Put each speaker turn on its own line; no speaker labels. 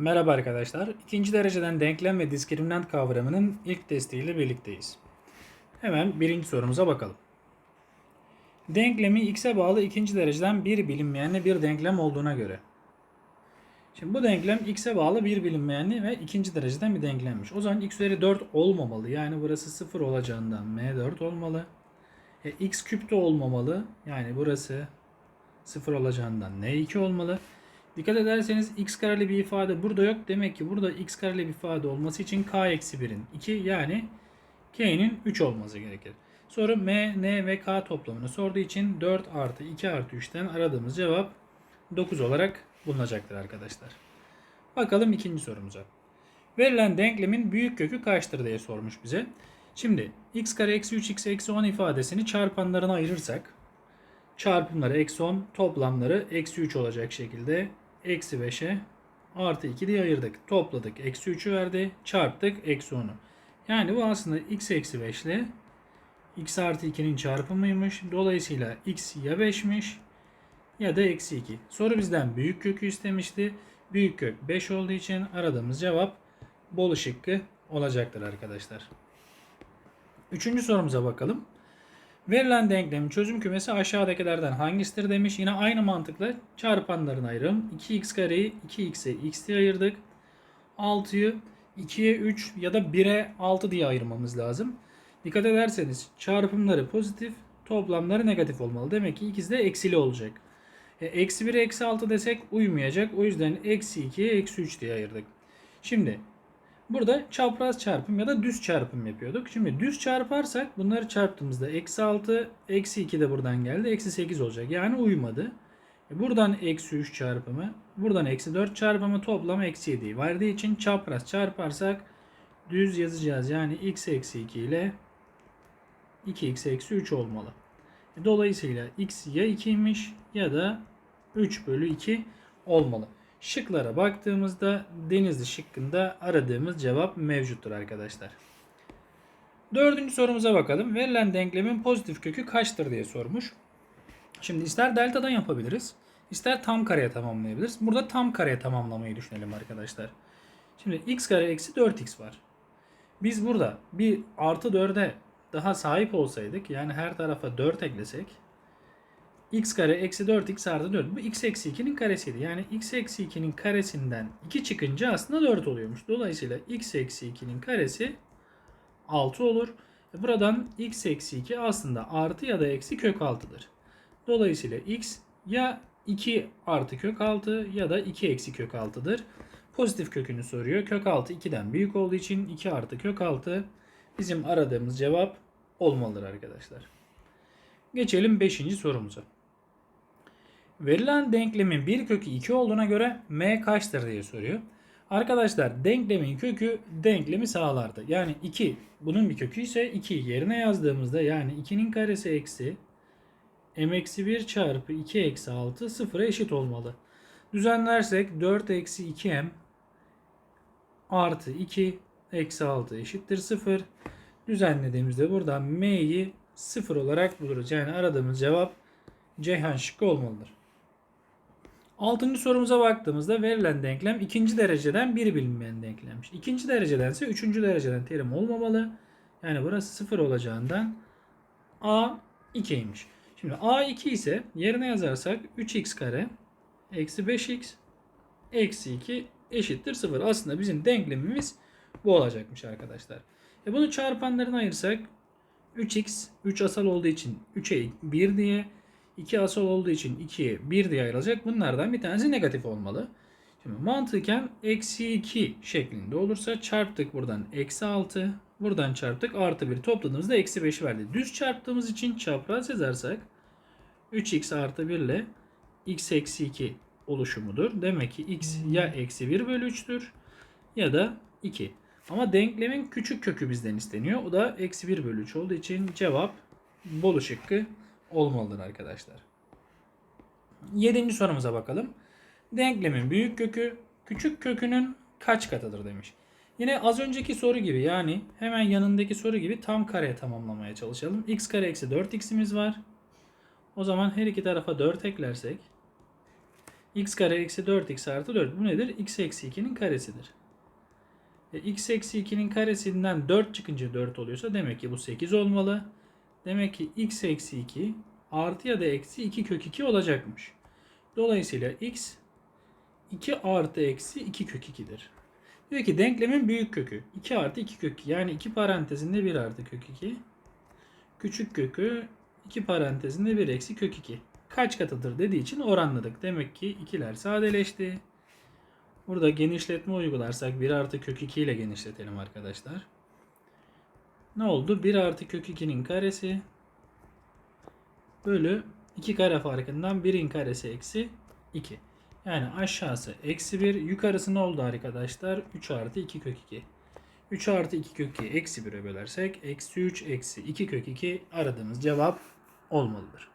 Merhaba arkadaşlar. İkinci dereceden denklem ve diskriminant kavramının ilk testiyle birlikteyiz. Hemen birinci sorumuza bakalım. Denklemi x'e bağlı ikinci dereceden bir bilinmeyenli bir denklem olduğuna göre. Şimdi bu denklem x'e bağlı bir bilinmeyenli ve ikinci dereceden bir denklemmiş. O zaman x üzeri 4 olmamalı. Yani burası 0 olacağından m4 olmalı. E, x küp de olmamalı. Yani burası 0 olacağından n2 olmalı. Dikkat ederseniz x kareli bir ifade burada yok. Demek ki burada x kareli bir ifade olması için k eksi 1'in 2 yani k'nin 3 olması gerekir. Soru m, n ve k toplamını sorduğu için 4 artı 2 artı 3'ten aradığımız cevap 9 olarak bulunacaktır arkadaşlar. Bakalım ikinci sorumuza. Verilen denklemin büyük kökü kaçtır diye sormuş bize. Şimdi x kare eksi 3x eksi 10 ifadesini çarpanlarına ayırırsak çarpımları eksi 10 toplamları eksi 3 olacak şekilde eksi 5'e artı 2 diye ayırdık. Topladık eksi 3'ü verdi çarptık eksi 10'u. Yani bu aslında x eksi 5 ile x artı 2'nin çarpımıymış. Dolayısıyla x ya 5'miş ya da eksi 2. Soru bizden büyük kökü istemişti. Büyük kök 5 olduğu için aradığımız cevap bol şıkkı olacaktır arkadaşlar. Üçüncü sorumuza bakalım. Verilen denklemin çözüm kümesi aşağıdakilerden hangisidir demiş. Yine aynı mantıkla çarpanların ayrım. 2x kareyi 2x'e x diye ayırdık. 6'yı 2'ye 3 ya da 1'e 6 diye ayırmamız lazım. Dikkat ederseniz çarpımları pozitif, toplamları negatif olmalı. Demek ki ikisi de eksili olacak. E, eksi 1'e eksi 6 desek uymayacak. O yüzden eksi 2'ye eksi 3 diye ayırdık. Şimdi Burada çapraz çarpım ya da düz çarpım yapıyorduk. Şimdi düz çarparsak bunları çarptığımızda eksi 6, eksi 2 de buradan geldi. Eksi 8 olacak. Yani uymadı. E buradan eksi 3 çarpımı, buradan eksi 4 çarpımı toplam eksi 7 verdiği için çapraz çarparsak düz yazacağız. Yani x eksi 2 ile 2x eksi 3 olmalı. E dolayısıyla x ya 2'ymiş ya da 3 bölü 2 olmalı. Şıklara baktığımızda Denizli şıkkında aradığımız cevap mevcuttur arkadaşlar. Dördüncü sorumuza bakalım. Verilen denklemin pozitif kökü kaçtır diye sormuş. Şimdi ister deltadan yapabiliriz. ister tam kareye tamamlayabiliriz. Burada tam kareye tamamlamayı düşünelim arkadaşlar. Şimdi x kare eksi 4x var. Biz burada bir artı 4'e daha sahip olsaydık yani her tarafa 4 eklesek x kare eksi 4x artı 4. Bu x eksi 2'nin karesiydi. Yani x eksi 2'nin karesinden 2 çıkınca aslında 4 oluyormuş. Dolayısıyla x eksi 2'nin karesi 6 olur. E buradan x eksi 2 aslında artı ya da eksi kök 6'dır. Dolayısıyla x ya 2 artı kök 6 ya da 2 eksi kök 6'dır. Pozitif kökünü soruyor. Kök 6 2'den büyük olduğu için 2 artı kök 6 bizim aradığımız cevap olmalıdır arkadaşlar. Geçelim 5. sorumuza. Verilen denklemin bir kökü 2 olduğuna göre m kaçtır diye soruyor. Arkadaşlar denklemin kökü denklemi sağlardı. Yani 2 bunun bir kökü ise 2 yerine yazdığımızda yani 2'nin karesi eksi m eksi 1 çarpı 2 eksi 6 sıfıra eşit olmalı. Düzenlersek 4 eksi 2m artı 2 eksi 6 eşittir 0. Düzenlediğimizde buradan m'yi 0 olarak buluruz. Yani aradığımız cevap Ceyhan şıkkı olmalıdır. Altıncı sorumuza baktığımızda verilen denklem ikinci dereceden bir bilinmeyen denklemmiş. İkinci dereceden ise üçüncü dereceden terim olmamalı. Yani burası sıfır olacağından a 2'ymiş. Şimdi a 2 ise yerine yazarsak 3x kare eksi 5x eksi 2 eşittir 0. Aslında bizim denklemimiz bu olacakmış arkadaşlar. E bunu çarpanlarına ayırsak 3x 3 asal olduğu için 3'e 1 diye 2 asal olduğu için 2'ye 1 diye ayrılacak. Bunlardan bir tanesi negatif olmalı. Şimdi mantıken eksi 2 şeklinde olursa çarptık buradan eksi 6. Buradan çarptık artı 1 topladığımızda eksi 5 verdi. Düz çarptığımız için çapraz yazarsak 3x artı 1 ile x eksi 2 oluşumudur. Demek ki x ya eksi 1 bölü 3'tür ya da 2. Ama denklemin küçük kökü bizden isteniyor. O da eksi 1 bölü 3 olduğu için cevap bolu şıkkı olmalıdır arkadaşlar. Yedinci sorumuza bakalım. Denklemin büyük kökü küçük kökünün kaç katıdır demiş. Yine az önceki soru gibi yani hemen yanındaki soru gibi tam kareye tamamlamaya çalışalım. x kare eksi 4x'imiz var. O zaman her iki tarafa 4 eklersek x kare eksi 4x artı 4. Bu nedir? x eksi 2'nin karesidir. E, x eksi 2'nin karesinden 4 çıkınca 4 oluyorsa demek ki bu 8 olmalı. Demek ki x eksi 2 artı ya da eksi 2 kök 2 olacakmış. Dolayısıyla x 2 artı eksi 2 kök 2'dir. Diyor ki denklemin büyük kökü 2 artı 2 kök 2 yani 2 parantezinde 1 artı kök 2. Küçük kökü 2 parantezinde 1 eksi kök 2. Kaç katıdır dediği için oranladık. Demek ki ikiler sadeleşti. Burada genişletme uygularsak 1 artı kök 2 ile genişletelim arkadaşlar. Ne oldu? 1 artı kök 2'nin karesi bölü 2 kare farkından 1'in karesi eksi 2. Yani aşağısı eksi 1 yukarısı ne oldu arkadaşlar? 3 artı 2 kök 2. 3 artı 2 kök 2 eksi 1'e bölersek eksi 3 eksi 2 kök 2 aradığımız cevap olmalıdır.